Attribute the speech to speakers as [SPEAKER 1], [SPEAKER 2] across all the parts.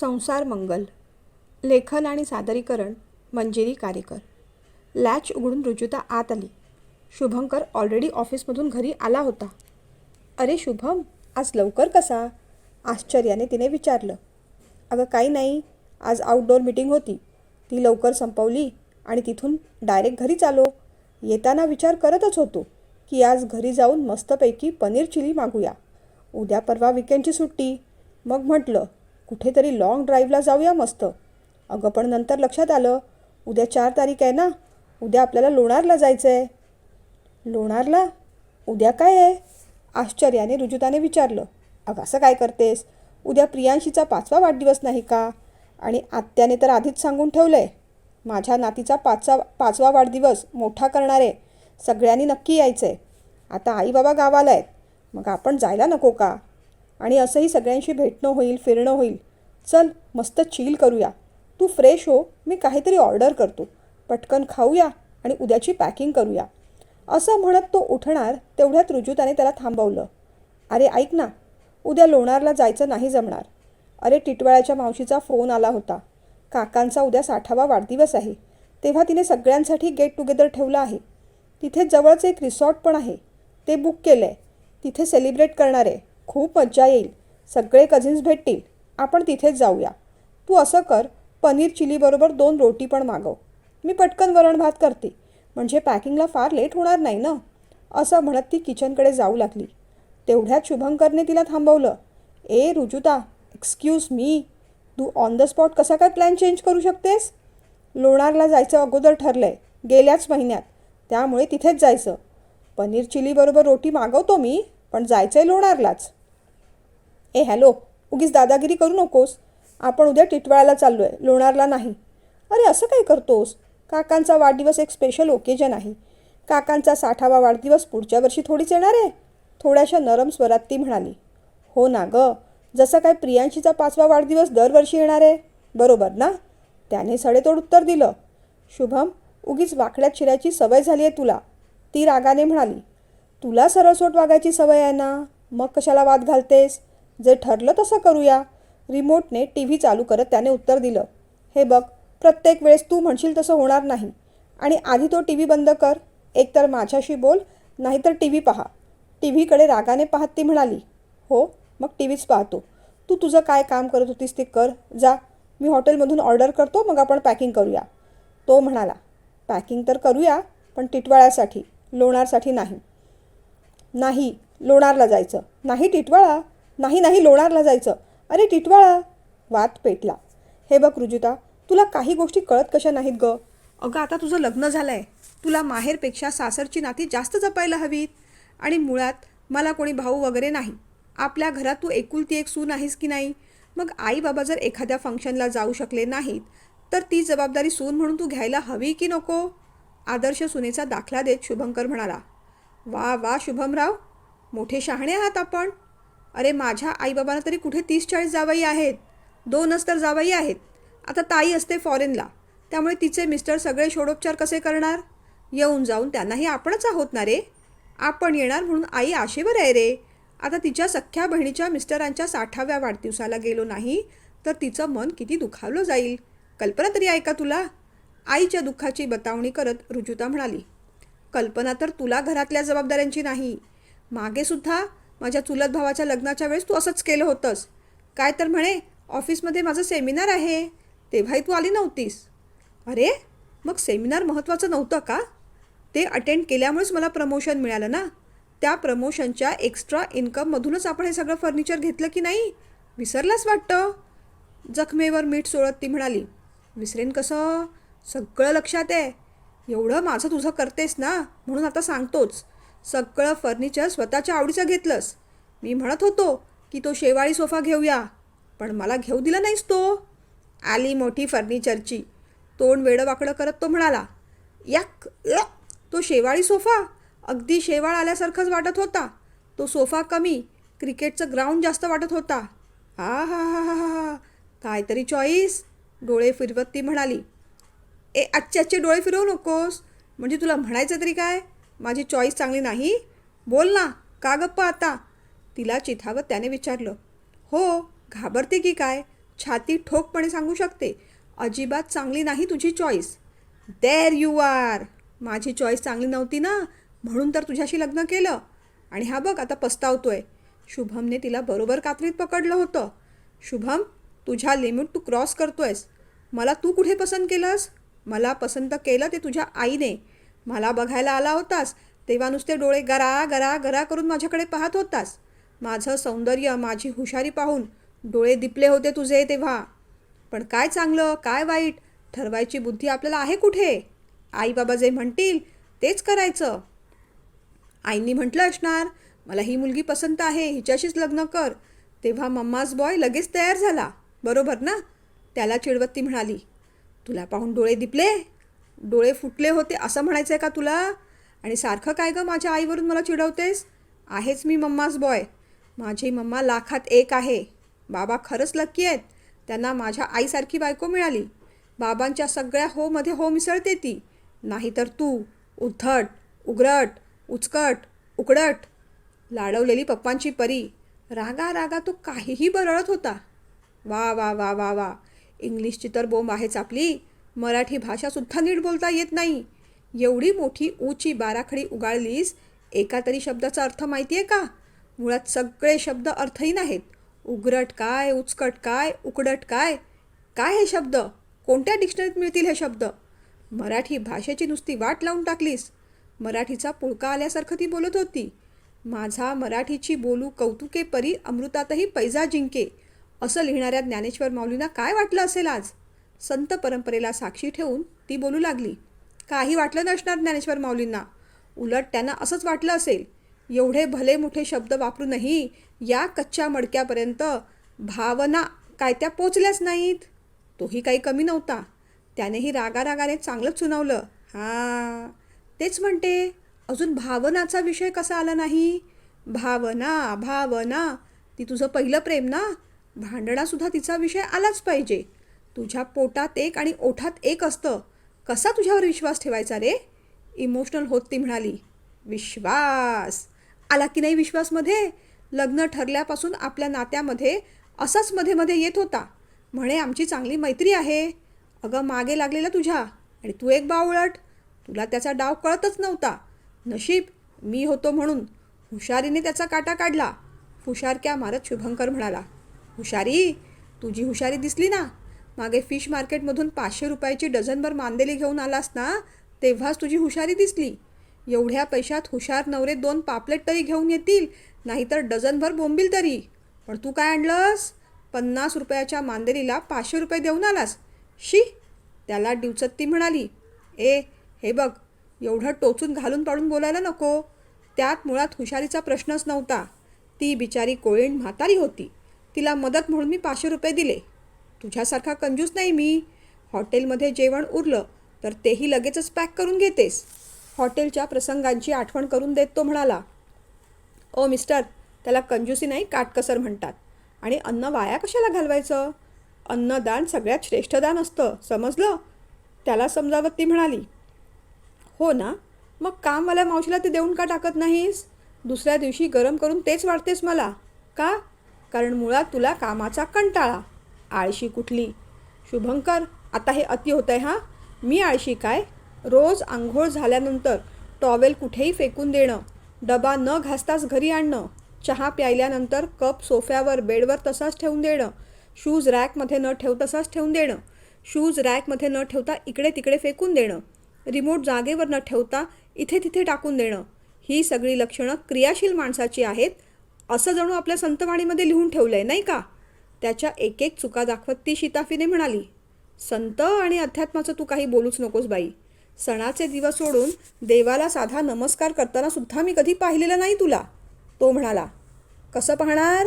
[SPEAKER 1] संसार मंगल. लेखन आणि सादरीकरण मंजिरी कारेकर. लॅच उघडून रुजुता आत आली. शुभंकर ऑलरेडी ऑफिसमधून घरी आला होता. अरे शुभम आज लवकर कसा? आश्चर्याने तिने विचारलं. अगं काही नाही आज आउटडोअर मीटिंग होती. ती लवकर संपवली आणि तिथून डायरेक्ट घरीच आलो. येताना विचार करतच होतो की आज घरी जाऊन मस्तपैकी पनीर चिली मागूया. उद्या परवा विकेंडची सुट्टी. मग म्हटलं कुठेतरी लाँग ड्राईव्हला जाऊया मस्त. अगं पण नंतर लक्षात आलं उद्या चार तारीख आहे ना उद्या आपल्याला लोणारला जायचं आहे लोणारला? उद्या काय आहे? आश्चर्याने रुजुताने विचारलं अगं असं काय करतेस? उद्या प्रियांशीचा पाचवा वाढदिवस नाही का? आणि आत्याने तर आधीच सांगून ठेवलं आहे माझ्या नातीचा पाचवा पाचवा वाढदिवस मोठा करणार आहे. सगळ्यांनी नक्की यायचं आहे आता आई बाबा गावाला आहेत. मग आपण जायला नको का? आणि असंही सगळ्यांशी भेटणं होईल फिरणं होईल. चल मस्त चिल करूया. तू फ्रेश हो मी काहीतरी ऑर्डर करतो. पटकन खाऊया आणि उद्याची पॅकिंग करूया. असं म्हणत तो उठणार तेवढ्यात रुजुताने त्याला थांबवलं. अरे ऐक ना उद्या लोणारला जायचं नाही जमणार. अरे टिटवाळ्याच्या मावशीचा फोन आला होता. काकांचा उद्या साठावा वाढदिवस आहे. तेव्हा तिने सगळ्यांसाठी गेट टुगेदर ठेवलं आहे. तिथे जवळच एक रिसॉर्ट पण आहे. ते बुक केलं आहे तिथे सेलिब्रेट करणार आहे. खूप मज्जा येईल. सगळे कझिन्स भेटतील. आपण तिथेच जाऊया. तू असं कर पनीर चिलीबरोबर दोन रोटी पण मागव. मी पटकन वरण भात करते. म्हणजे पॅकिंगला फार लेट होणार नाही ना? असं म्हणत ती किचनकडे जाऊ लागली. तेवढ्यात शुभंकरने तिला थांबवलं. ए रुजुता एक्सक्यूज मी तू ऑन द स्पॉट कसा काय प्लॅन चेंज करू शकतेस? लोणारला जायचं अगोदर ठरलं आहे गेल्याच महिन्यात. त्यामुळे तिथेच जायचं. पनीर चिलीबरोबर रोटी मागवतो मी. पण जायचं आहे लोणारलाच. ए हॅलो उगीच दादागिरी करू नकोस. आपण उद्या टिटवाळ्याला चाललो आहे लोणारला नाही. अरे असं काय करतोस? काकांचा वाढदिवस एक स्पेशल ओकेजन आहे. काकांचा साठावा वाढदिवस पुढच्या वर्षी थोडीच येणार आहे थोड्याशा नरम स्वरात ती म्हणाली. हो ना गं जसं काय प्रियांशीचा पाचवा वाढदिवस दरवर्षी येणार आहे. बरोबर ना? त्याने सडेतोड उत्तर दिलं. शुभम उगीच वाकड्यात शिरायची सवय झाली आहे तुला. ती रागाने म्हणाली. तुला सरळसोट वागायची सवय आहे ना? मग कशाला वाद घालतेस? जे ठरलं तसं करूया. रिमोटने टी व्ही चालू करत त्याने उत्तर दिलं. हे बघ प्रत्येक वेळेस तू म्हणशील तसं होणार नाही. आणि आधी तो टी व्ही बंद कर. एकतर माझ्याशी बोल नाहीतर टी व्ही पहा. टी व्हीकडे रागाने पाहत ती म्हणाली हो मग टी व्हीच पाहतो. तू तुझं काय काम करत होतीस ते कर. जा मी हॉटेलमधून ऑर्डर करतो मग आपण पॅकिंग करूया. तो म्हणाला पॅकिंग तर करूया पण टिटवाळ्यासाठी लोणारसाठी नाही. नाही लोणारला जायचं. नाही टिटवाळा नाही नाही लोणारला जायचं. अरे टिटवाळा वाद पेटला. हे बघ रुजुता तुला काही गोष्टी कळत कशा नाहीत ग? अगं आता तुझं लग्न झालं आहे तुला माहेरपेक्षा सासरची नाती जास्त जपायला हवीत. आणि मुळात मला कोणी भाऊ वगैरे नाही. आपल्या घरात तू एकुलती एक सून आहेस की नाही? मग आई बाबा जर एखाद्या फंक्शनला जाऊ शकले नाहीत तर ती जबाबदारी सून म्हणून तू घ्यायला हवी की नको? आदर्श सुनेचा दाखला देत शुभंकर म्हणाला. वा वा शुभमराव. मोठे शहाणे आहात आपण. अरे माझ्या आईबाबांना तरी कुठे तीस चाळीस जावई आहेत. दोनच तर जावई आहेत. आता ताई असते फॉरेनला. त्यामुळे तिचे मिस्टर सगळे षोडोपचार कसे करणार? येऊन जाऊन त्यांनाही आपणच आहोत ना रे? आपण येणार म्हणून आई आशेवर आहे रे. आता तिच्या सख्ख्या बहिणीच्या मिस्टरांच्या साठाव्या वाढदिवसाला गेलो नाही तर तिचं मन किती दुखावलं जाईल. कल्पना तरी ऐका तुला? आईच्या दुःखाची बतावणी करत रुजुता म्हणाली. कल्पना तर तुला घरातल्या जबाबदाऱ्यांची नाही. मागे सुद्धा माझ्या चुलत भावाच्या लग्नाच्या वेळेस तू असंच केलं होतंस. काय तर म्हणे ऑफिसमध्ये माझं सेमिनार आहे. तेव्हाही तू आली नव्हतीस. अरे मग सेमिनार महत्त्वाचं नव्हतं का? ते अटेंड केल्यामुळेच मला प्रमोशन मिळालं ना. त्या प्रमोशनच्या एक्स्ट्रा इन्कममधूनच आपण हे सगळं फर्निचर घेतलं की नाही? विसरलाच वाटतं? जखमेवर मीठ सोडत ती म्हणाली. विसरेन कसं? सगळं लक्षात आहे. एवढं माझं तुझं करतेस ना म्हणून आता सांगतोच सगळं फर्निचर स्वतःच्या आवडीचं घेतलंस मी म्हणत होतो की तो शेवाळी सोफा घेऊया पण मला घेऊ दिला नाहीस तो आली मोठी फर्निचरची तोंड वेडं वाकडं करत तो म्हणाला याक यक. तो शेवाळी सोफा अगदी शेवाळ आल्यासारखाच वाटत होता तो सोफा कमी क्रिकेटचं ग्राउंड जास्त वाटत होता हा हा हा हा हा हा काहीतरी चॉईस डोळे फिरवत ती म्हणाली ए आजचे आजचे डोळे फिरवू नकोस. म्हणजे तुला म्हणायचं तरी काय? माझी चॉईस चांगली नाही. बोल ना. का गप्पा आता? तिला चिथावत त्याने विचारलं. हो घाबरते की काय? छाती ठोकपणे सांगू शकते. अजिबात चांगली नाही तुझी चॉईस देर यू आर माझी चॉईस चांगली नव्हती ना? म्हणून तर तुझ्याशी लग्न केलं. आणि हा बघ आता पस्तावतोय. शुभमने तिला बरोबर कात्रीत पकडलं होतं. शुभम तुझ्या लिमिट तू क्रॉस करतोयस. मला तू कुठे पसंत केलंस? मला पसंत केलं ते तुझ्या आईने. मला बघायला आला होतास तेव्हा नुसते डोळे गरा गरा गरा करून माझ्याकडे पाहत होतास. माझं सौंदर्य माझी हुशारी पाहून डोळे दिपले होते तुझे तेव्हा. पण काय चांगलं काय वाईट? ठरवायची बुद्धी आपल्याला आहे कुठे? आई बाबा जे म्हणतील तेच करायचं. आईंनी म्हटलं असणार मला ही मुलगी पसंत आहे हिच्याशीच लग्न कर. तेव्हा मम्माज बॉय लगेच तयार झाला. बरोबर ना? त्याला चिडवत ती म्हणाली. तुला पाहून डोळे दिपले? डोळे फुटले होते असं म्हणायचं आहे का तुला? आणि सारखं काय गं माझ्या आईवरून मला चिडवतेस? आहेच मी मम्माज बॉय माझी मम्मा लाखात एक आहे. बाबा खरंच लक्की आहेत. त्यांना माझ्या आईसारखी बायको मिळाली. बाबांच्या सगळ्या होमध्ये हो मिसळते ती. नाहीतर तू उद्धट उग्रट उचकट उकडट लाडवलेली पप्पांची परी रागा रागा तो काहीही बरळत होता. वा वा वा वा वा. इंग्लिशची तर बोंब आहेच आपली. मराठी भाषासुद्धा नीट बोलता येत नाही. एवढी मोठी ऊची बाराखडी उगाळलीस एका तरी शब्दाचा अर्थ माहिती आहे का? मुळात सगळे शब्द अर्थहीन आहेत. उग्रट काय उचकट काय उकडट काय? काय हे शब्द? कोणत्या डिक्शनरीत मिळतील हे शब्द? मराठी भाषेची नुसती वाट लावून टाकलीस. मराठीचा पुळका आल्यासारखं ती बोलत होती. माझा मराठीची बोलू कौतुके परी अमृतातही पैजा जिंके. असं लिहिणाऱ्या ज्ञानेश्वर माऊलींना काय वाटलं असेल आज? संत परंपरेला साक्षी ठेवून ती बोलू लागली. काही वाटलं नसणार ज्ञानेश्वर माऊलींना. उलट त्यांना असंच वाटलं असेल. एवढे भले मोठे शब्द वापरूनही या कच्च्या मडक्यापर्यंत भावना काय त्या पोचल्याच नाहीत. तोही काही कमी नव्हता. त्यानेही रागारागाने चांगलंच सुनावलं. हां तेच म्हणते अजून भावनाचा विषय कसा आला नाही? भावना भावना ती तुझं पहिलं प्रेम ना? भांडणासुद्धा तिचा विषय आलाच पाहिजे. तुझ्या पोटात एक आणि ओठात एक असतं. कसा तुझ्यावर विश्वास ठेवायचा रे? इमोशनल होत ती म्हणाली. विश्वास? आला की नाही विश्वासमध्ये? लग्न ठरल्यापासून आपल्या नात्यामध्ये असाच मध्ये मध्ये येत होता. म्हणे आमची चांगली मैत्री आहे. अगं मागे लागलेला तुझ्या. आणि तू एक बावळट. तुला त्याचा डाव कळतच नव्हता. नशीब मी होतो म्हणून हुशारीने त्याचा काटा काढला. हुशारक्या मारत शुभंकर म्हणाला. हुशारी? तुझी हुशारी दिसली ना? मागे फिश मार्केटमधून पाचशे रुपयाची डझनभर मांदेली घेऊन आलास ना? तेव्हाच तुझी हुशारी दिसली. एवढ्या पैशात हुशार नवरे दोन पापलेट तरी घेऊन येतील नाहीतर डझनभर बोंबील तरी. पण तू काय आणलंस? पन्नास रुपयाच्या मांदेलीला पाचशे रुपये देऊन आलास. शी! त्याला डिवचत्ती म्हणाली. ए हे बघ एवढं टोचून घालून पाडून बोलायला नको. त्यात मुळात हुशारीचा प्रश्नच नव्हता. ती बिचारी कोळीण म्हातारी होती. तिला मदत म्हणून मी पाचशे रुपये दिले. तुझ्यासारखा कंजूस नाही मी. हॉटेलमध्ये जेवण उरलं तर तेही लगेचच पॅक करून घेतेस. हॉटेलच्या प्रसंगांची आठवण करून देत तो म्हणाला ओ मिस्टर त्याला कंजूसी नाही काटकसर म्हणतात. आणि अन्न वाया कशाला घालवायचं? अन्नदान सगळ्यात श्रेष्ठ दान असतं समजलं? त्याला समजावत ती म्हणाली हो ना मग कामवाल्या मावशीला ते देऊन का टाकत नाहीस? दुसऱ्या दिवशी गरम करून तेच वाढतेस मला. का? कारण मुळात तुला कामाचा कंटाळा. आळशी कुठली? शुभंकर आता हे अति होतं आहे हां? मी आळशी काय? रोज आंघोळ झाल्यानंतर टॉवेल कुठेही फेकून देणं डबा न घासताच घरी आणणं चहा प्यायल्यानंतर कप सोफ्यावर बेडवर तसाच ठेवून देणं शूज रॅकमध्ये न ठेव तसाच ठेवून देणं शूज रॅकमध्ये न ठेवता इकडे तिकडे फेकून देणं रिमोट जागेवर न ठेवता इथे तिथे टाकून देणं ही सगळी लक्षणं क्रियाशील माणसाची आहेत असं जणू आपल्या संतवाणीमध्ये लिहून ठेवलं आहे नाही का? त्याच्या एक एक चुका दाखवत ती शिताफीने म्हणाली संत आणि अध्यात्माचं तू काही बोलूच नकोस बाई. सणाचे दिवस सोडून देवाला साधा नमस्कार करताना सुद्धा मी कधी पाहिलेलं नाही तुला. तो म्हणाला कसं पाहणार?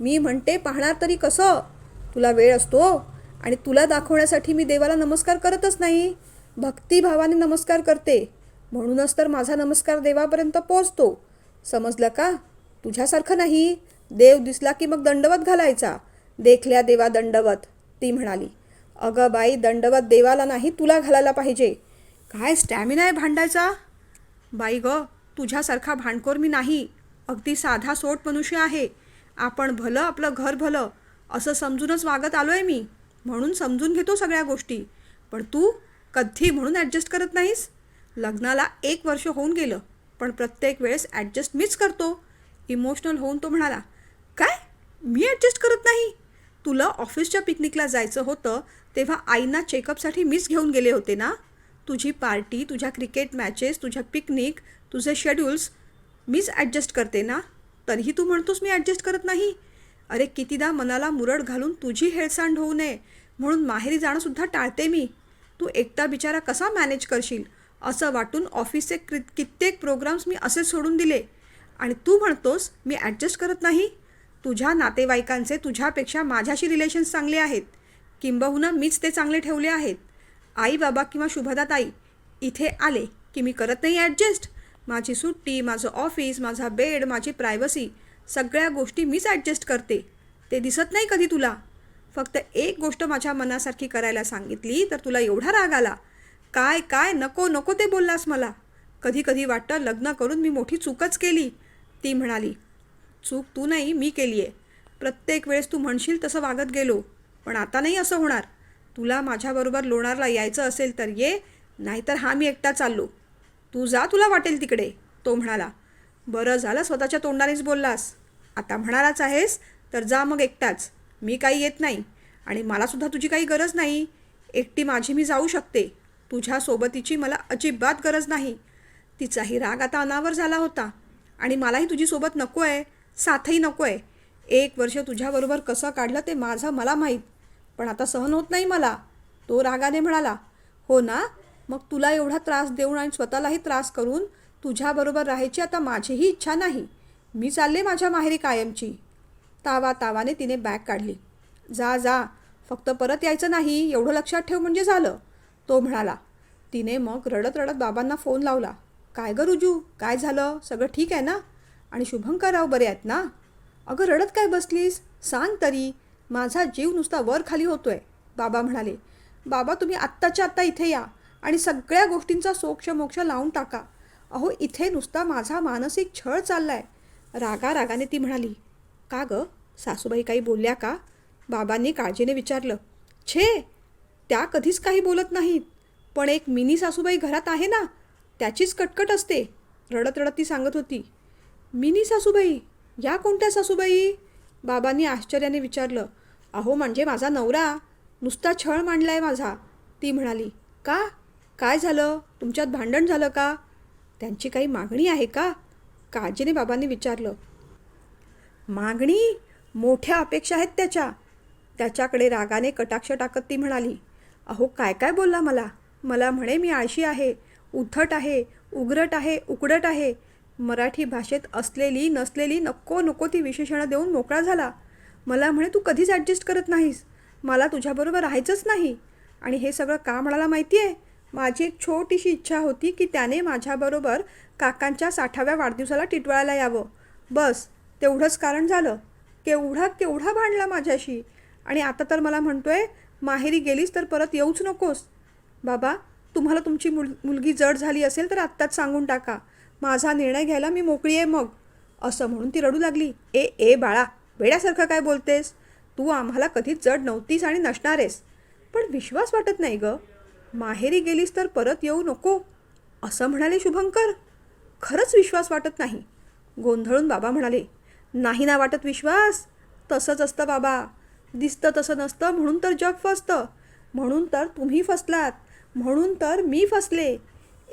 [SPEAKER 1] मी म्हणते पाहणार तरी कसं? तुला वेळ असतो आणि तुला दाखवण्यासाठी मी देवाला नमस्कार करतच नाही. भक्तिभावाने नमस्कार करते. म्हणूनच तर माझा नमस्कार देवापर्यंत पोचतो समजलं का? तुझ्यासारखं नाही. देव दिसला की मग दंडवत घालायचा. देखल्या देवा दंडवत ती म्हणाली. अगं बाई दंडवत देवाला नाही तुला घालायला पाहिजे. काय स्टॅमिना आहे भांडायचा? बाई ग तुझ्यासारखा भांडखोर मी नाही. अगदी साधा सोट मनुष्य आहे. आपण भलं आपलं घर भलं असं समजूनच वागत आलो आहे मी. म्हणून समजून घेतो सगळ्या गोष्टी. पण तू कधी म्हणून ॲडजस्ट करत नाहीस? लग्नाला एक वर्ष होऊन गेलं पण प्रत्येक वेळेस ॲडजस्ट मीच करतो. इमोशनल होऊन तो म्हणाला काय? मी ॲडजस्ट करत नाही. तुला ऑफिसच्या पिकनिकला जायचं होतं तेव्हा आईना चेकअपसाठी मीच घेऊन गेले होते ना? तुझी पार्टी तुझ्या क्रिकेट मॅचेस तुझ्या पिकनिक तुझे शेड्यूल्स मीच ॲडजस्ट करते ना? तरीही तू म्हणतोस मी ॲडजस्ट करत नाही? अरे कितीदा मनाला मुरड घालून तुझी हेळसांड होऊ नये म्हणून माहेरी जाणंसुद्धा टाळते मी. तू एकटा बिचारा कसा मॅनेज करशील? असं वाटून ऑफिसचे क्रि कित्येक प्रोग्राम्स मी असेच सोडून दिले. आणि तू म्हणतोस मी ॲडजस्ट करत नाही? तुझ्या नातेवाईकांचे तुझ्यापेक्षा माझ्याशी रिलेशन्स चांगले आहेत. किंबहुना मीच ते चांगले ठेवले आहेत. आई बाबा किंवा शुभदा ताई इथे आले की मी करत नाही ॲडजस्ट माझी सुट्टी माझं ऑफिस माझा बेड माझी प्रायव्हसी सगळ्या गोष्टी मीच ॲडजस्ट करते. ते दिसत नाही कधी तुला? फक्त एक गोष्ट माझ्या मनासारखी करायला सांगितली तर तुला एवढा राग आला. काय काय नको नको ते बोललास मला. कधी कधी वाटतं लग्न करून मी मोठी चूकच केली. ती म्हणाली चूक तू नाही मी केली आहे प्रत्येक वेळेस तू म्हणशील तसं वागत गेलो पण आता नाही असं होणार. तुला माझ्याबरोबर लोणारला यायचं असेल तर ये नाहीतर हा मी एकटा चाललो. तू जा तुला वाटेल तिकडे तो म्हणाला. बरं झालं स्वतःच्या तोंडानेच बोललास. आता म्हणालाच आहेस तर जा मग एकटाच. मी काही येत नाही आणि मलासुद्धा तुझी काही गरज नाही. एकटी माझी मी जाऊ शकते. तुझ्या सोबतीची मला अजिबात गरज नाही. तिचाही राग आता अनावर झाला होता. आणि मलाही तुझी सोबत नको आहे साथही नको आहे एक वर्ष तुझ्याबरोबर कसं काढलं ते माझं मला माहीत पण आता सहन होत नाही मला. तो रागाने म्हणाला हो ना मग तुला एवढा त्रास देऊन आणि स्वतःलाही त्रास करून तुझ्याबरोबर राहायची आता माझीही इच्छा नाही. मी चालले माझ्या माहेरी कायमची. तावा तावाने तिने बॅग काढली. जा जा फक्त परत यायचं नाही एवढं लक्षात ठेव म्हणजे झालं. तो म्हणाला. तिने मग रडत रडत बाबांना फोन लावला. काय गं रुजू? काय झालं? सगळं ठीक आहे ना? आणि शुभंकरराव बरे आहेत ना? अगं रडत काय बसलीस? सांग तरी. माझा जीव नुसता वर खाली होतोय. बाबा म्हणाले बाबा तुम्ही आत्ताच्या आत्ता इथे या आणि सगळ्या गोष्टींचा सोक्ष मोक्ष लावून टाका. अहो इथे नुसता माझा मानसिक छळ चाललाय. रागा रागाने ती म्हणाली का गं? सासूबाई काही बोलल्या का? बाबांनी काळजीने विचारलं छे त्या कधीच काही बोलत नाहीत. पण एक मिनी सासूबाई घरात आहे ना? त्याचीच कटकट असते. रडत रडत ती सांगत होती मिनी सासूबाई या कोणत्या सासूबाई? बाबांनी आश्चर्याने विचारलं अहो म्हणजे माझा नवरा नुसता छळ मांडला आहे माझा. ती म्हणाली का? काय झालं? तुमच्यात भांडण झालं का? त्यांची काही मागणी आहे का? काळजीने बाबांनी विचारलं मागणी? मोठ्या अपेक्षा आहेत त्याच्या. त्याच्याकडे रागाने कटाक्ष टाकत ती म्हणाली अहो काय काय बोलला मला? मला म्हणे मी आळशी आहे. उथट आहे उग्रट आहे उकडट आहे. मराठी भाषेत असलेली नसलेली नको नको ती विशेषणं देऊन मोकळा झाला. मला म्हणे तू कधीच ॲडजस्ट करत नाहीस. मला तुझ्याबरोबर राहायचंच नाही. आणि हे सगळं का म्हणाला माहिती आहे माझी एक छोटीशी इच्छा होती की त्याने माझ्याबरोबर काकांच्या साठाव्या वाढदिवसाला टिटवाळायला यावं. बस तेवढंच कारण झालं. केवढा केवढा भांडला माझ्याशी. आणि आता तर मला म्हणतोय माहेरी गेलीस तर परत येऊच नकोस. बाबा तुम्हाला तुमची मुल मुलगी जड झाली असेल तर आत्ताच सांगून टाका. माझा निर्णय घ्यायला मी मोकळी आहे मग. असं म्हणून ती रडू लागली. ए ए बाळा वेड्यासारखं काय बोलतेस? तू आम्हाला कधीच जड नव्हतीस आणि नसणारेस. पण विश्वास वाटत नाही गं. माहेरी गेलीस तर परत येऊ नको. असं म्हणाले शुभंकर. खरंच विश्वास वाटत नाही. गोंधळून बाबा म्हणाले नाही ना वाटत विश्वास. तसंच असतं बाबा. दिसतं तसं नसतं म्हणून तर जग फसतं. म्हणून तर तुम्ही फसलात. म्हणून तर मी फसले.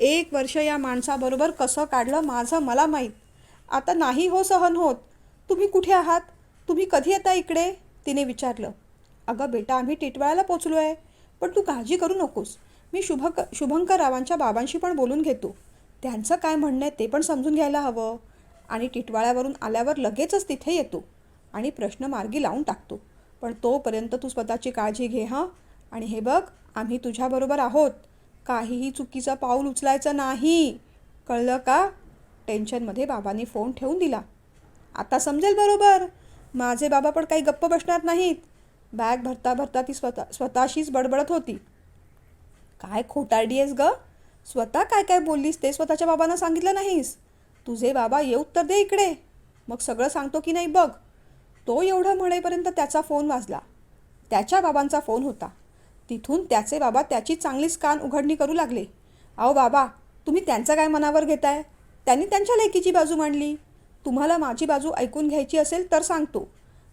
[SPEAKER 1] एक वर्ष या माणसाबरोबर कसं काढलं माझं मला माहीत. आता नाही हो सहन होत. तुम्ही कुठे आहात? तुम्ही कधी येता इकडे? तिने विचारलं. अगं बेटा आम्ही टिटवाळ्याला पोचलो आहे पण तू काळजी करू नकोस. मी शुभक शुभंकर रावांच्या बाबांशी पण बोलून घेतो. त्यांचं काय म्हणणं आहे ते पण समजून घ्यायला हवं. आणि टिटवाळ्यावरून आल्यावर लगेचच तिथे येतो आणि प्रश्न मार्गी लावून टाकतो. पण तोपर्यंत तू स्वतःची काळजी घे हां? आणि हे बघ आम्ही तुझ्याबरोबर आहोत. काहीही चुकीचं पाऊल उचलायचं नाही. कळलं का? टेन्शनमध्ये बाबांनी फोन ठेवून दिला. आता समजेल बरोबर. माझे बाबा पण काही गप्प बसणार नाहीत. बॅग भरता भरता ती स्वतः स्वतःशीच बडबडत होती. काय खोटारडी आहेस ग? स्वतः काय काय बोललीस ते स्वतःच्या बाबांना सांगितलं नाहीस. तुझे बाबा येऊ तर दे इकडे. मग सगळं सांगतो की नाही बघ. तो एवढं म्हणेपर्यंत त्याचा फोन वाजला. त्याच्या बाबांचा फोन होता. तिथून त्याचे बाबा त्याची चांगलीच कान उघडणी करू लागले. अहो बाबा तुम्ही त्यांचं काय मनावर घेताय? त्यांनी त्यांच्या लेकीची बाजू मांडली. तुम्हाला माझी बाजू ऐकून घ्यायची असेल तर सांगतो.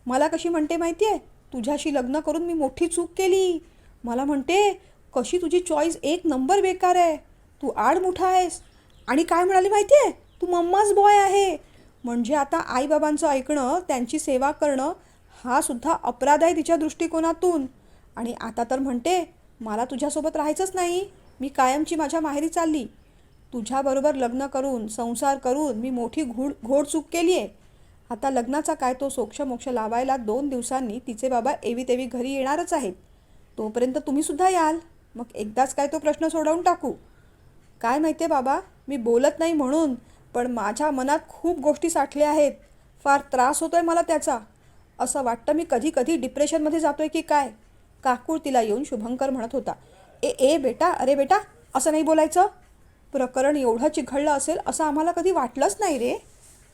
[SPEAKER 1] मला कशी म्हणते माहिती आहे तुझ्याशी लग्न करून मी मोठी चूक केली. मला म्हणते कशी तुझी चॉईस एक नंबर बेकार आहे. तू आडमुठा आहेस. आणि काय म्हणाली माहिती आहे तू मम्माच बॉय आहे. म्हणजे आता आईबाबांचं ऐकणं त्यांची सेवा करणं हा सुद्धा अपराध आहे तिच्या दृष्टिकोनातून. आणि आता तर म्हणते मला तुझ्यासोबत राहायचंच नाही. मी कायमची माझ्या माहेरी चालली. तुझ्याबरोबर लग्न करून संसार करून मी मोठी घोड घोडचूक केली आहे आता लग्नाचा काय तो सोक्षमोक्ष लावायला दोन दिवसांनी तिचे बाबा एवी तेवी घरी येणारच आहेत. तोपर्यंत तुम्हीसुद्धा याल. मग एकदाच काय तो प्रश्न सोडवून टाकू. काय माहिती आहे बाबा मी बोलत नाही म्हणून पण माझ्या मनात खूप गोष्टी साठल्या आहेत. फार त्रास होतो आहे मला त्याचा. असं वाटतं मी कधी कधी डिप्रेशनमध्ये जातो आहे की काय? काकूळ तिला येऊन शुभंकर म्हणत होता ए ए बेटा अरे बेटा असं नाही बोलायचं? प्रकरण एवढं चिघळलं असेल असं आम्हाला कधी वाटलंच नाही रे.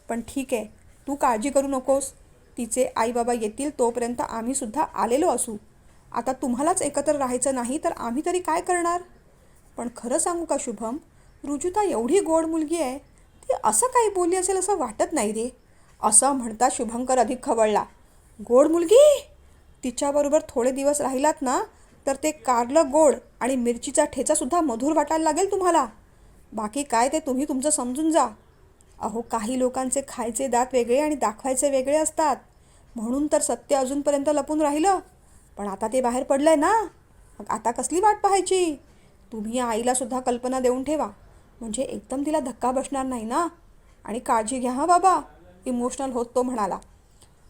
[SPEAKER 1] पण ठीक आहे तू काळजी करू नकोस. तिचे आईबाबा येतील तोपर्यंत आम्हीसुद्धा आलेलो असू. आता तुम्हालाच एकत्र राहायचं नाही तर आम्ही तरी काय करणार? पण खरं सांगू का शुभम रुजुता एवढी गोड मुलगी आहे ती असं काही बोलली असेल असं वाटत नाही रे. असं म्हणता शुभंकर अधिक खवळला. गोड मुलगी? तिच्याबरोबर थोडे दिवस राहिलात ना तर ते कारलं गोड आणि मिरचीचा ठेचासुद्धा मधुर वाटायला लागेल तुम्हाला. बाकी काय ते तुम्ही तुमचं समजून जा. अहो काही लोकांचे खायचे दात वेगळे आणि दाखवायचे वेगळे असतात. म्हणून तर सत्य अजूनपर्यंत लपून राहिलं. पण आता ते बाहेर पडलं आहे ना. मग आता कसली वाट पाहायची? तुम्ही आईलासुद्धा कल्पना देऊन ठेवा. म्हणजे एकदम तिला धक्का बसणार नाही ना? आणि काळजी घ्या हां बाबा. इमोशनल होत तो म्हणाला.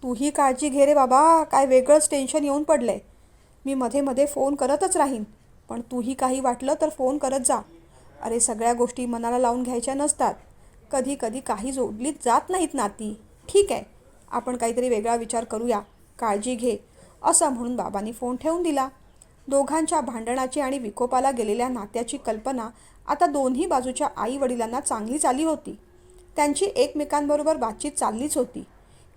[SPEAKER 1] तूही काळजी घे रे बाबा. काय वेगळंच टेन्शन येऊन पडलंय. मी मध्ये मध्ये फोन करतच राहीन. पण तूही काही वाटलं तर फोन करत जा. अरे सगळ्या गोष्टी मनाला लावून घ्यायच्या नसतात. कधी कधी काही जोडलीत जात नाहीत नाती. ठीक आहे. आपण काहीतरी वेगळा विचार करूया. काळजी घे. असं म्हणून बाबांनी फोन ठेवून दिला. दोघांच्या भांडणाची आणि विकोपाला गेलेल्या नात्याची कल्पना आता दोन्ही बाजूच्या आई वडिलांना चांगलीच आली होती. त्यांची एकमेकांबरोबर बातचीत चाललीच होती.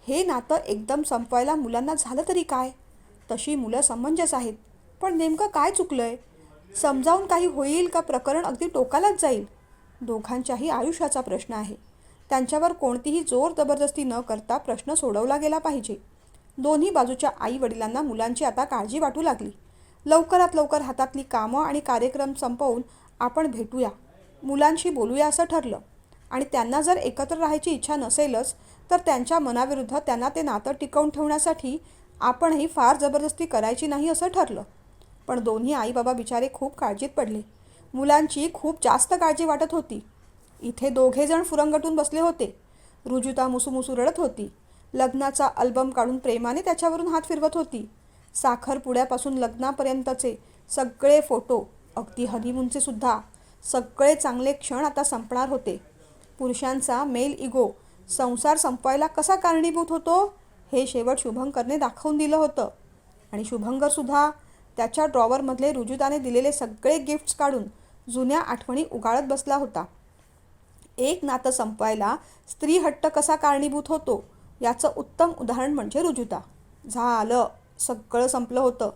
[SPEAKER 1] हे नातं एकदम संपवायला मुलांना झालं तरी काय? तशी मुलं समंजस आहेत. पण नेमकं काय चुकलं आहे समजावून काही होईल का प्रकरण अगदी टोकालाच जाईल? दोघांच्याही आयुष्याचा प्रश्न आहे. त्यांच्यावर कोणतीही जोर जबरदस्ती न करता प्रश्न सोडवला गेला पाहिजे. दोन्ही बाजूच्या आई वडिलांना मुलांची आता काळजी वाटू लागली. लवकरात लवकर हातातली कामं आणि कार्यक्रम संपवून आपण भेटूया. मुलांशी बोलूया असं ठरलं. आणि त्यांना जर एकत्र राहायची इच्छा नसेलच तर त्यांच्या मनाविरुद्ध त्यांना ते नातं टिकवून ठेवण्यासाठी आपणही फार जबरदस्ती करायची नाही असं ठरलं. पण दोन्ही आई बाबा बिचारे खूप काळजीत पडले. मुलांची खूप जास्त काळजी वाटत होती. इथे दोघेजण फुरंगटून बसले होते. रुजुता मुसूमुसू रडत होती. लग्नाचा अल्बम काढून प्रेमाने त्याच्यावरून हात फिरवत होती. साखरपुड्यापासून लग्नापर्यंतचे सगळे फोटो अगदी हनीमूनचे सुद्धा सगळे चांगले क्षण आता संपणार होते. पुरुषांचा मेल इगो संसार संपवायला कसा कारणीभूत होतो हे शेवट शुभंकरने दाखवून दिलं होतं. आणि शुभंकरसुद्धा त्याच्या ड्रॉवरमधले रुजुताने दिलेले सगळे गिफ्ट्स काढून जुन्या आठवणी उगाळत बसला होता. एक नातं संपवायला स्त्री हट्ट कसा कारणीभूत होतो याचं उत्तम उदाहरण म्हणजे रुजुता. झालं सगळं संपलं होतं.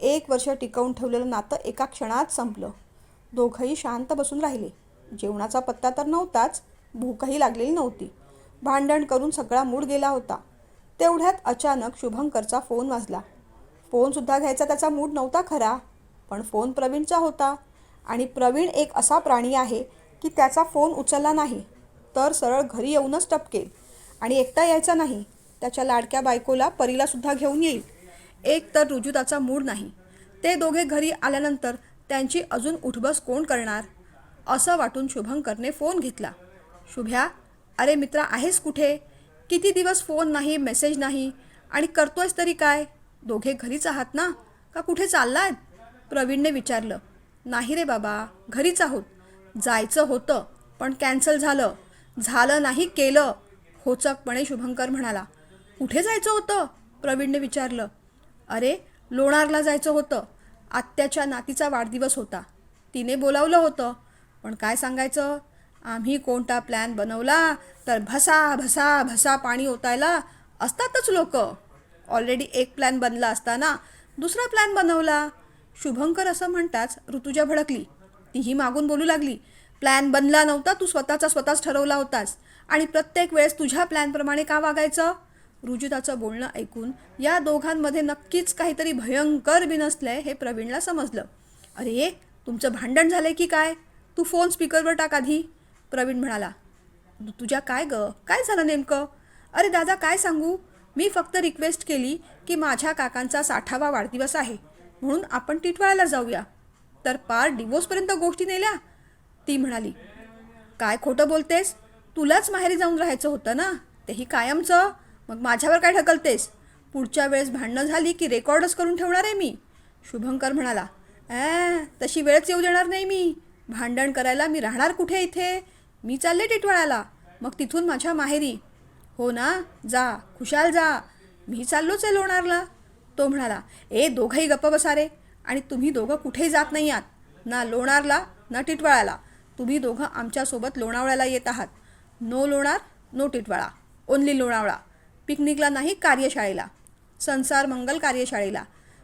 [SPEAKER 1] एक वर्ष टिकवून ठेवलेलं नातं एका क्षणात संपलं. दोघंही शांत बसून राहिले. जेवणाचा पत्ता तर नव्हताच भूकही लागलेली नव्हती. भांडण करून सगळा मूड गेला होता. तेवढ्यात अचानक शुभंकरचा फोन वाजला. फोनसुद्धा घ्यायचा त्याचा मूड नव्हता खरा पण फोन प्रवीणचा होता. आणि प्रवीण एक असा प्राणी आहे की त्याचा फोन उचलला नाही तर सरळ घरी येऊनच टपकेल. आणि एकटा यायचा नाही त्याच्या लाडक्या बायकोला परीलासुद्धा घेऊन येईल. एक तर रुजुताचा मूड नाही. ते दोघे घरी आल्यानंतर त्यांची अजून उठबस कोण करणार? असं वाटून शुभंकरने फोन घेतला. शुभ्या अरे मित्रा आहेस कुठे? किती दिवस फोन नाही मेसेज नाही? आणि करतोयस तरी काय? दोघे घरीच आहात ना? का कुठे चालला आहेत प्रवीणने विचारलं. नाही रे बाबा घरीच आहोत. जायचं होतं पण कॅन्सल झालं. झालं नाही केलं. होचकपणे शुभंकर म्हणाला. कुठे जायचं होतं? प्रवीणने विचारलं. अरे लोणारला जायचं होतं. आत्याच्या नातीचा वाढदिवस होता. तिने बोलावलं होतं. पण काय सांगायचं? आम्ही कोणता प्लॅन बनवला? तर भसा भसा भसा पाणी ओतायला असतातच लोक. ऑलरेडी एक प्लॅन बनला असताना दुसरा प्लॅन बनवला. शुभंकर असं म्हणताच ऋतुजा भडकली. तीही मागून बोलू लागली. प्लॅन बनला नव्हता तू स्वतःचा स्वतःच ठरवला होतास. आणि प्रत्येक वेळेस तुझ्या प्लॅनप्रमाणे का वागायचं? रुजिताचं बोलणं ऐकून या दोघांमध्ये नक्कीच काहीतरी भयंकर बिनसलंय हे प्रवीणला समजलं. अरे तुमचं भांडण झालंय की काय? तू फोन स्पीकरवर टाक आधी. प्रवीण म्हणाला तुझ्या काय ग? काय झालं नेमकं? अरे दादा काय सांगू? मी फक्त रिक्वेस्ट केली की माझ्या काकांचा साठावा वाढदिवस आहे. म्हणून आपण टिटवाळ्याला जाऊया. तर पार डिवोर्सपर्यंत गोष्टी नेल्या. ती म्हणाली काय खोटं बोलतेस? तुलाच माहेरी जाऊन राहायचं होतं ना? तेही कायमचं? मग माझ्यावर काय ढकलतेस? पुढच्या वेळेस भांडणं झाली की रेकॉर्डच करून ठेवणार आहे मी. शुभंकर म्हणाला ॲ तशी वेळच येऊ देणार नाही मी. भांडण करायला मी राहणार कुठे इथे? मी चालले टिटवाळ्याला. मग तिथून माझ्या माहेरी. हो ना जा खुशाल जा. मी चाललोच आहे लोणारला. तो म्हणाला ए दोघंही गप्प बसा रे. आणि तुम्ही दोघं कुठेही जात नाही आहात. ना लोणारला ना टिटवाळ्याला. तुम्ही दोघं आमच्यासोबत लोणावळ्याला येत आहात. No Lonar no Titwala. Only Lonavala. पिकनिकला नाही कार्यशाळेला. संसार मंगल कार्यशाळेला.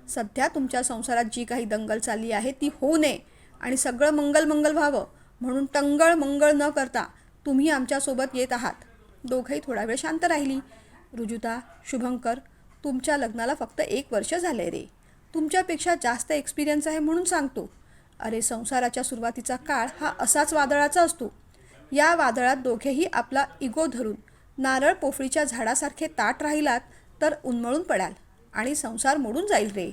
[SPEAKER 1] सध्या तुमच्या संसारात जी काही दंगल चालली आहे ती होऊ नये. आणि सगळं मंगल मंगल व्हावं. म्हणून टंगळ मंगळ न करता तुम्ही आमच्यासोबत येत आहात. दोघंही थोडा वेळ शांत राहिली. रुजुता शुभंकर तुमच्या लग्नाला फक्त एक वर्ष झाले रे. तुमच्यापेक्षा जास्त एक्सपिरियन्स आहे म्हणून सांगतो. अरे संसाराच्या सुरुवातीचा काळ हा असाच वादळाचा असतो. या वादळात दोघेही आपला इगो धरून नारळ पोफळीच्या झाडासारखे ताट राहिलात तर उन्मळून पडाल आणि संसार मोडून जाईल रे.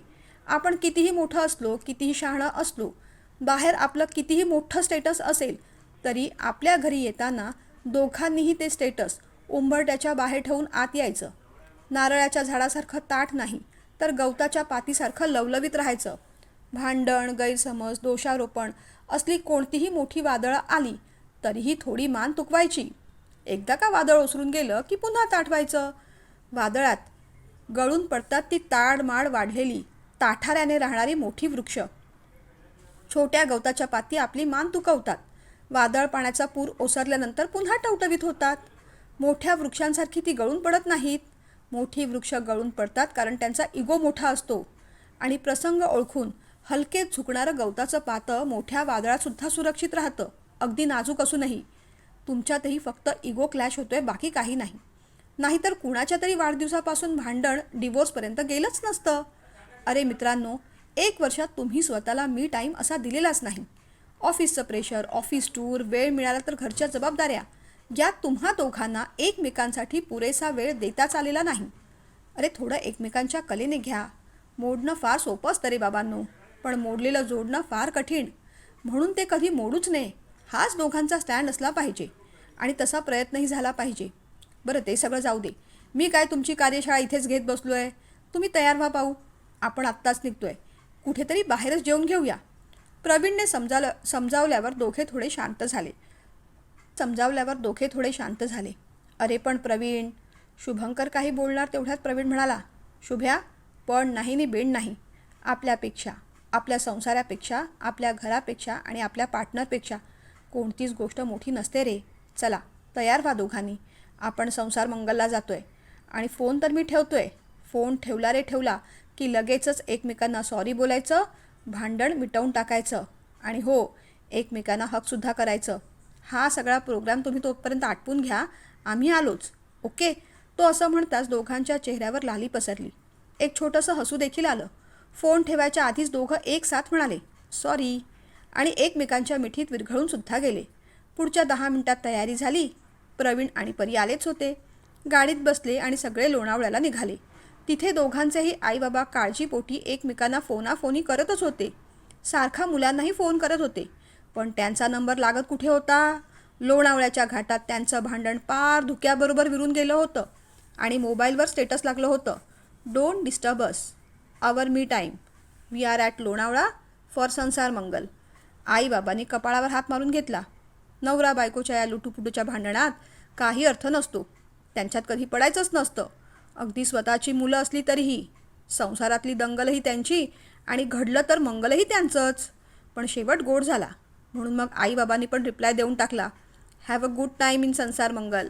[SPEAKER 1] आपण कितीही मोठं असलो कितीही शहाणं असलो बाहेर आपलं कितीही मोठं स्टेटस असेल तरी आपल्या घरी येताना दोघांनीही ते स्टेटस उंबरट्याच्या बाहेर ठेवून आत यायचं. नारळाच्या झाडासारखं ताठ नाही तर गवताच्या पातीसारखं लवलवीत राहायचं. भांडण गैरसमज दोषारोपण असली कोणतीही मोठी वादळं आली तरीही थोडी मान तुकवायची. एकदा का वादळ ओसरून गेलं की पुन्हा ताठवायचं वादळात गळून पडतात ती ताडमाड वाढलेली ताठाऱ्याने राहणारी मोठी वृक्ष. छोट्या गवताच्या पाती आपली मान तुकवतात वादळ पाण्याचा पूर ओसरल्यानंतर पुन्हा टवटवीत होतात. मोठ्या वृक्षांसारखी ती गळून पडत नाहीत. मोठी वृक्ष गळून पडतात कारण त्यांचा इगो मोठा असतो. आणि प्रसंग ओळखून हलके झुकणारं गवताचं पातं मोठ्या वादळातसुद्धा सुरक्षित राहतं. अगदी नाजूक असूनही तुमच्यातही फक्त इगो क्लॅश होतोय बाकी काही नाही. नाहीतर कुणाच्या तरी वाढदिवसापासून भांडण डिवोर्सपर्यंत गेलंच नसतं. अरे मित्रांनो एक वर्षात तुम्ही स्वतःला मी टाईम असा दिलेलाच नाही. ऑफिसचं प्रेशर ऑफिस टूर वेळ मिळाला तर घरच्या जबाबदाऱ्या यात तुम्हा दोघांना एकमेकांसाठी पुरेसा वेळ देताच आलेला नाही. अरे थोडं एकमेकांच्या कलेने घ्या. मोडणं फार सोपं असतं रे बाबांनो पण मोडलेलं जोडणं फार कठीण. म्हणून ते कधी मोडूच नये. हाच दोघांचा स्टँड असला पाहिजे आणि तसा प्रयत्नही झाला पाहिजे. बरं ते सगळं जाऊ दे. मी काय तुमची कार्यशाळा इथेच घेत बसलो आहे तुम्ही तयार व्हा पाहू आपण आत्ताच निघतो आहे कुठेतरी बाहेरच जेवून घेऊया. प्रवीणने समजावलं समजावल्यावर दोघे थोडे शांत झाले. समजावल्यावर दोघे थोडे शांत झाले. अरे पण प्रवीण शुभंकर काही बोलणार तेवढ्यात प्रवीण म्हणाला शुभ्या पण नाही नि बेण नाही. आपल्यापेक्षा आपल्या संसारापेक्षा आपल्या घरापेक्षा आणि आपल्या पार्टनरपेक्षा कोणतीच गोष्ट मोठी नसते रे. चला तयार व्हा दोघांनी. आपण संसार मंगलला जातोय. आणि फोन तर मी ठेवतोय. फोन ठेवला रे ठेवला. की लगेचच एकमेकांना सॉरी बोलायचं भांडण मिटवून टाकायचं आणि हो एकमेकांना हकसुद्धा करायचं. हा सगळा प्रोग्राम तुम्ही तोपर्यंत आटपून घ्या. आम्ही आलोच. ओके? तो असं म्हणताच दोघांच्या चेहऱ्यावर लाली पसरली. एक छोटंसं हसू देखील आलं. फोन ठेवायच्या आधीच दोघं एक साथ म्हणाले सॉरी आणि एकमेकांच्या मिठीत विरघळून सुद्धा गेले. पुढच्या दहा मिनिटात तयारी झाली. प्रवीण आणि परी आलेच होते. गाडीत बसले आणि सगळे लोणावळ्याला निघाले. तिथे दोघांचेही आईबाबा काळजीपोटी एकमेकांना फोनाफोनी करतच होते. सारखा मुलांनाही फोन करत होते. पण त्यांचा नंबर लागत कुठे होता? लोणावळ्याच्या घाटात त्यांचं भांडण पार धुक्याबरोबर विरून गेलं होतं आणि मोबाईलवर स्टेटस लागलं होतं. Don't disturb us. Our me time. We are at Lonavala for Sansar Mangal. आईबाबांनी कपाळावर हात मारून घेतला. नवरा बायकोच्या या लुटूपुटूच्या भांडणात काही अर्थ नसतो. त्यांच्यात कधी पडायचंच नसतं. अगदी स्वतःची मुलं असली तरीही संसारातली दंगलही त्यांची आणि घडलं तर मंगलही त्यांचंच. पण शेवट गोड झाला. म्हणून मग आईबाबांनी पण रिप्लाय देऊन टाकला have a good time in Sansar Mangal.